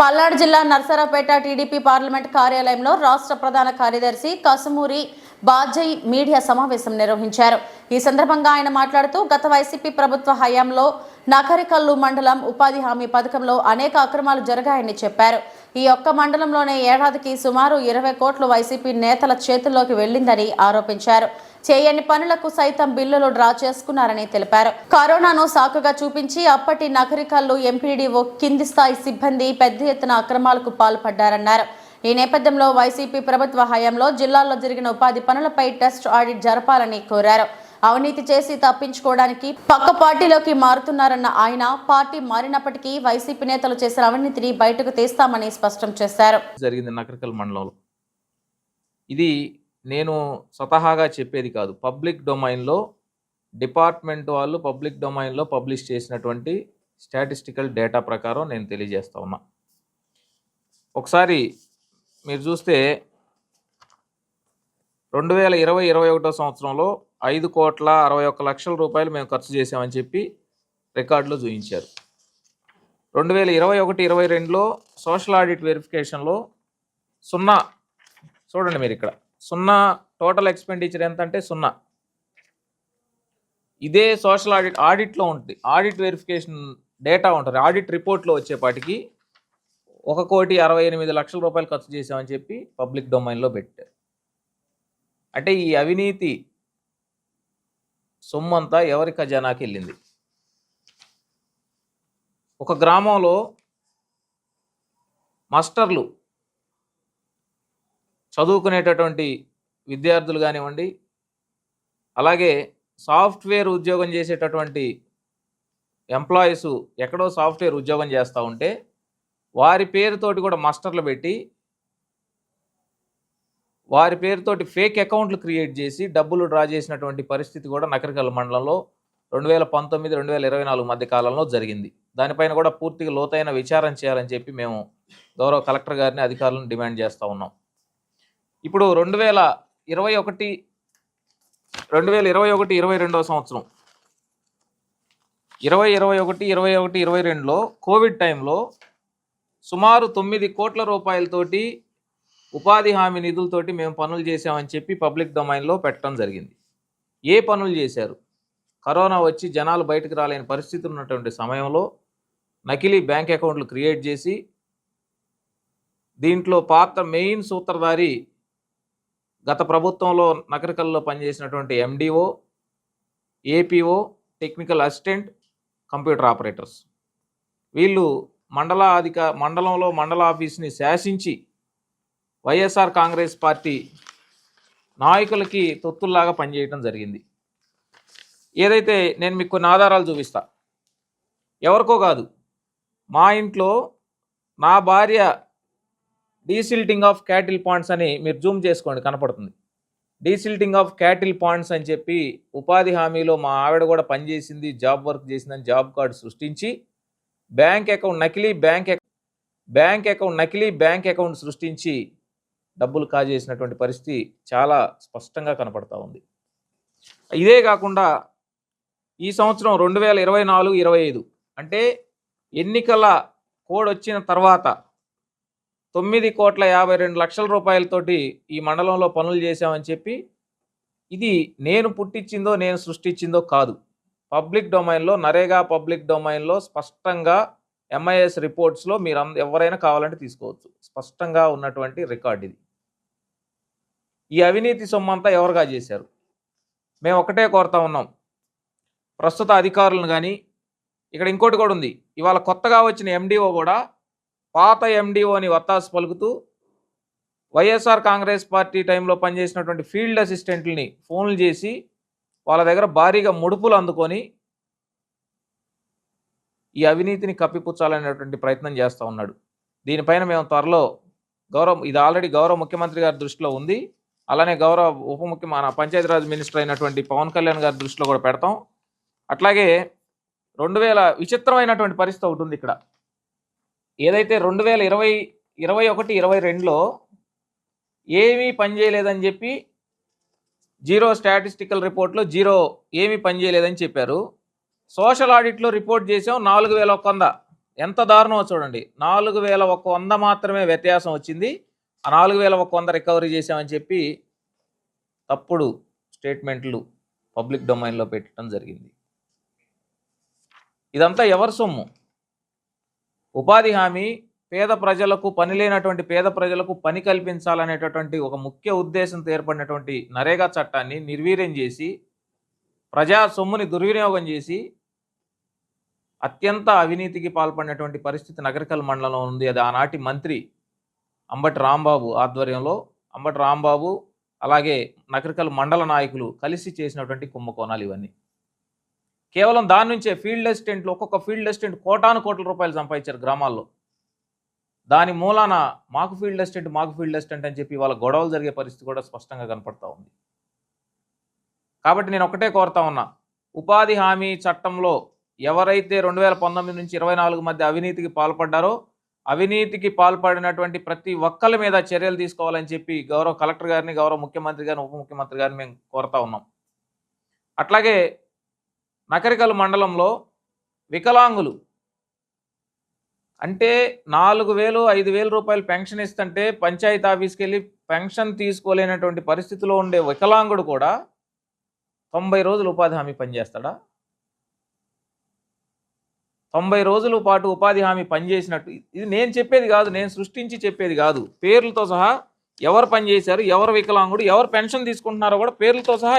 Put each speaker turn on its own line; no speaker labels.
పల్నాడు జిల్లా Narasaraopet TDP parliament కార్యాలయంలో రాష్ట్ర ప్రధాన కార్యదర్శి కసుమూరి బాజయ్ మీడియా సమావేశం నిర్వహించారు. ఈ సందర్భంగా ఆయన మాట్లాడుతూ గత వైసీపీ ప్రభుత్వ హయాంలో నకరికల్లు మండలం ఉపాధి హామీ పథకంలో అనేక అక్రమాలు జరిగాయని చెప్పారు. ఈ ఒక్క మండలంలోనే ఏడాదికి సుమారు ఇరవై కోట్లు వైసీపీ నేతల చేతుల్లోకి వెళ్ళిందని ఆరోపించారు. చేయని పనులకు సైతం బిల్లులు డ్రా చేసుకున్నారని తెలిపారు. కరోనాను సాకుగా చూపించి అప్పటి నగరికల్లు ఎంపీడీఓ కింది స్థాయి సిబ్బంది పెద్ద ఎత్తున అక్రమాలకు పాల్పడ్డారన్నారు. ఈ నేపథ్యంలో వైసీపీ ప్రభుత్వ హయాంలో జిల్లాల్లో జరిగిన ఉపాధి పనులపై టెస్ట్ ఆడిట్ జరపాలని కోరారు. అవినీతి చేసి తప్పించుకోవడానికి పక్క పార్టీలోకి మారుతున్నారన్న ఆయన పార్టీ మారినప్పటికీ వైసీపీ నేతలు చేసిన అవినీతిని బయటకు తీస్తామని స్పష్టం చేశారు.
జరిగింది నకరికల్ మండలంలో. ఇది నేను స్వతహాగా చెప్పేది కాదు. పబ్లిక్ డొమైన్లో డిపార్ట్మెంట్ వాళ్ళు పబ్లిక్ డొమైన్లో పబ్లిష్ చేసినటువంటి స్టాటిస్టికల్ డేటా ప్రకారం నేను తెలియజేస్తా ఉన్నా. ఒకసారి మీరు చూస్తే రెండు వేల ఇరవై ఇరవై ఒకటో సంవత్సరంలో ఐదు కోట్ల అరవై ఒక్క లక్షల రూపాయలు మేము ఖర్చు చేసామని చెప్పి రికార్డులో చూపించారు. రెండు వేల ఇరవై ఒకటి ఇరవై రెండులో సోషల్ ఆడిట్ వెరిఫికేషన్లో సున్నా చూడండి మీరు ఇక్కడ. సున్నా టోటల్ ఎక్స్పెండిచర్ ఎంత అంటే సున్నా. ఇదే సోషల్ ఆడిట్ ఆడిట్లో ఉంటుంది. ఆడిట్ వెరిఫికేషన్ డేటా ఉంటుంది. ఆడిట్ రిపోర్ట్లో వచ్చేపాటికి ఒక కోటి అరవై ఎనిమిది లక్షల రూపాయలు ఖర్చు చేసామని చెప్పి పబ్లిక్ డొమైన్లో పెట్టారు. అంటే ఈ అవినీతి సొమ్మంతా ఎవరి ఖజానాకి వెళ్ళింది? ఒక గ్రామంలో మాస్టర్లు చదువుకునేటటువంటి విద్యార్థులు కానివ్వండి అలాగే సాఫ్ట్వేర్ ఉద్యోగం చేసేటటువంటి ఎంప్లాయీస్ ఎక్కడో సాఫ్ట్వేర్ ఉద్యోగం చేస్తూ ఉంటే వారి పేరుతోటి కూడా మాస్టర్లు పెట్టి వారి పేరుతోటి ఫేక్ అకౌంట్లు క్రియేట్ చేసి డబ్బులు డ్రా చేసినటువంటి పరిస్థితి కూడా నకరికల్ మండలంలో రెండు వేల పంతొమ్మిది రెండు వేల ఇరవై నాలుగు మధ్య కాలంలో జరిగింది. దానిపైన కూడా పూర్తిగా లోతైన విచారం చేయాలని చెప్పి మేము గౌరవ కలెక్టర్ గారిని అధికారులను డిమాండ్ చేస్తూ ఉన్నాం. ఇప్పుడు రెండు వేల ఇరవై ఒకటి రెండు వేల ఇరవై ఒకటి ఇరవై రెండవ సంవత్సరం. ఇరవై ఇరవై ఒకటి ఇరవై ఒకటి ఇరవై రెండులో కోవిడ్ టైంలో సుమారు తొమ్మిది కోట్ల రూపాయలతోటి ఉపాధి హామీ నిధులతోటి మేము పనులు చేసామని చెప్పి పబ్లిక్ డొమైన్లో పెట్టడం జరిగింది. ఏ పనులు చేశారు? కరోనా వచ్చి జనాలు బయటకు రాలేని పరిస్థితి ఉన్నటువంటి సమయంలో నకిలీ బ్యాంక్ అకౌంట్లు క్రియేట్ చేసి దీంట్లో పాత్ర మెయిన్ సూత్రధారి గత ప్రభుత్వంలో నగరికల్లో పనిచేసినటువంటి MDO APO technical assistant computer operators వీళ్ళు మండల అధిక మండలంలో మండల ఆఫీస్ని శాసించి వైఎస్ఆర్ కాంగ్రెస్ పార్టీ నాయకులకి తొత్తుల్లాగా పనిచేయటం జరిగింది. ఏదైతే నేను మీకు కొన్ని ఆధారాలు చూపిస్తా. ఎవరికో కాదు మా ఇంట్లో నా భార్య డీసిల్టింగ్ ఆఫ్ క్యాటిల్ పాయింట్స్ అని మీరు జూమ్ చేసుకోండి కనపడుతుంది. డీసిల్టింగ్ ఆఫ్ క్యాటిల్ పాయింట్స్ అని చెప్పి ఉపాధి హామీలో మా ఆవిడ కూడా పనిచేసింది జాబ్ వర్క్ చేసిందని జాబ్ కార్డు సృష్టించి బ్యాంక్ అకౌంట్ నకిలీ బ్యాంక్ బ్యాంక్ అకౌంట్ నకిలీ బ్యాంక్ అకౌంట్ సృష్టించి డబ్బులు కాజేసినటువంటి పరిస్థితి చాలా స్పష్టంగా కనపడతా ఉంది. ఇదే కాకుండా ఈ సంవత్సరం రెండు వేల ఇరవై నాలుగు ఇరవై ఐదు అంటే ఎన్నికల కోడ్ వచ్చిన తర్వాత తొమ్మిది కోట్ల యాభై రెండు లక్షల రూపాయలతోటి ఈ మండలంలో పనులు చేశామని చెప్పి ఇది నేను పుట్టించిందో నేను సృష్టించిందో కాదు. పబ్లిక్ డొమైన్లో నరేగా పబ్లిక్ డొమైన్లో స్పష్టంగా ఎంఐఎస్ రిపోర్ట్స్లో మీరు అంద ఎవరైనా కావాలంటే తీసుకోవచ్చు. స్పష్టంగా ఉన్నటువంటి రికార్డ్ ఇది. ఈ అవినీతి సొమ్మంతా ఎవరుగా చేశారు? మేము ఒకటే కోరుతా ఉన్నాం. ప్రస్తుత అధికారులను కానీ ఇక్కడ ఇంకోటి కూడా ఉంది. ఇవాళ కొత్తగా వచ్చిన ఎండిఓ కూడా పాత ఎండిఓని వత్తాసు పలుకుతూ వైఎస్ఆర్ కాంగ్రెస్ పార్టీ టైంలో పనిచేసినటువంటి ఫీల్డ్ అసిస్టెంట్లని ఫోన్లు చేసి వాళ్ళ దగ్గర భారీగా ముడుపులు అందుకొని ఈ అవినీతిని కప్పిపుచ్చాలనేటువంటి ప్రయత్నం చేస్తూ ఉన్నాడు. దీనిపైన మేము త్వరలో గౌరవ ఇది ఆల్రెడీ గౌరవ ముఖ్యమంత్రి గారి దృష్టిలో ఉంది. అలానే గౌరవ ఉప ముఖ్య మన పంచాయతీరాజ్ మినిస్టర్ అయినటువంటి పవన్ కళ్యాణ్ గారి దృష్టిలో కూడా పెడతాం. అట్లాగే రెండు వేల విచిత్రమైనటువంటి పరిస్థితి ఒకటి ఉంది ఇక్కడ. ఏదైతే రెండు వేల ఇరవై ఇరవై ఒకటి ఇరవై రెండులో ఏమీ పనిచేయలేదని చెప్పి జీరో స్టాటిస్టికల్ రిపోర్ట్లో జీరో ఏమీ పనిచేయలేదని చెప్పారు. సోషల్ ఆడిట్లో రిపోర్ట్ చేసాం నాలుగు వేల ఒక వంద. ఎంత దారుణమో చూడండి. నాలుగు వేల ఒక వంద మాత్రమే వ్యత్యాసం వచ్చింది. ఆ నాలుగు వేల ఒక వంద రికవరీ చేసామని చెప్పి తప్పుడు స్టేట్మెంట్లు పబ్లిక్ డొమైన్లో పెట్టడం జరిగింది. ఇదంతా ఎవరి సొమ్ము? ఉపాధి హామీ పేద ప్రజలకు పని లేనటువంటి పేద ప్రజలకు పని కల్పించాలనేటటువంటి ఒక ముఖ్య ఉద్దేశంతో ఏర్పడినటువంటి నరేగా చట్టాన్ని నిర్వీర్యం చేసి ప్రజా సొమ్ముని దుర్వినియోగం చేసి అత్యంత అవినీతికి పాల్పడినటువంటి పరిస్థితి నగరికల్ మండలంలో ఉంది. అది ఆనాటి మంత్రి అంబటి రాంబాబు ఆధ్వర్యంలో అంబటి రాంబాబు అలాగే నగరికల్ మండల నాయకులు కలిసి చేసినటువంటి కుంభకోణాలు ఇవన్నీ. కేవలం దాని నుంచే ఫీల్డ్ అసిస్టెంట్లు ఒక్కొక్క ఫీల్డ్ అసిస్టెంట్ కోటాను కోట్ల రూపాయలు సంపాదించారు గ్రామాల్లో. దాని మూలాన మాకు ఫీల్డ్ అసిస్టెంట్ మాకు ఫీల్డ్ అసిస్టెంట్ అని చెప్పి వాళ్ళ గొడవలు జరిగే పరిస్థితి కూడా స్పష్టంగా కనపడతా ఉంది. కాబట్టి నేను ఒకటే కోరుతా ఉన్నా ఉపాధి హామీ చట్టంలో ఎవరైతే రెండు వేల పంతొమ్మిది నుంచి ఇరవై నాలుగు మధ్య అవినీతికి పాల్పడ్డారో అవినీతికి పాల్పడినటువంటి ప్రతి ఒక్కరి మీద చర్యలు తీసుకోవాలని చెప్పి గౌరవ కలెక్టర్ గారిని గౌరవ ముఖ్యమంత్రి గారిని ఉప ముఖ్యమంత్రి గారిని మేము కోరుతా ఉన్నాం. అట్లాగే నకరికల్ మండలంలో వికలాంగులు అంటే నాలుగు వేలు ఐదు వేల రూపాయలు పెన్షన్ ఇస్తుంటే పంచాయతీ ఆఫీస్కి వెళ్ళి పెన్షన్ తీసుకోలేనటువంటి పరిస్థితిలో ఉండే వికలాంగుడు కూడా తొంభై రోజులు ఉపాధి హామీ పనిచేస్తాడా తొంభై రోజుల పాటు ఉపాధి హామీ పనిచేసినట్టు ఇది నేను చెప్పేది కాదు నేను సృష్టించి చెప్పేది కాదు. పేర్లతో సహా ఎవరు పనిచేశారు ఎవరు వికలాంగుడు ఎవరు పెన్షన్ తీసుకుంటున్నారో కూడా పేర్లతో సహా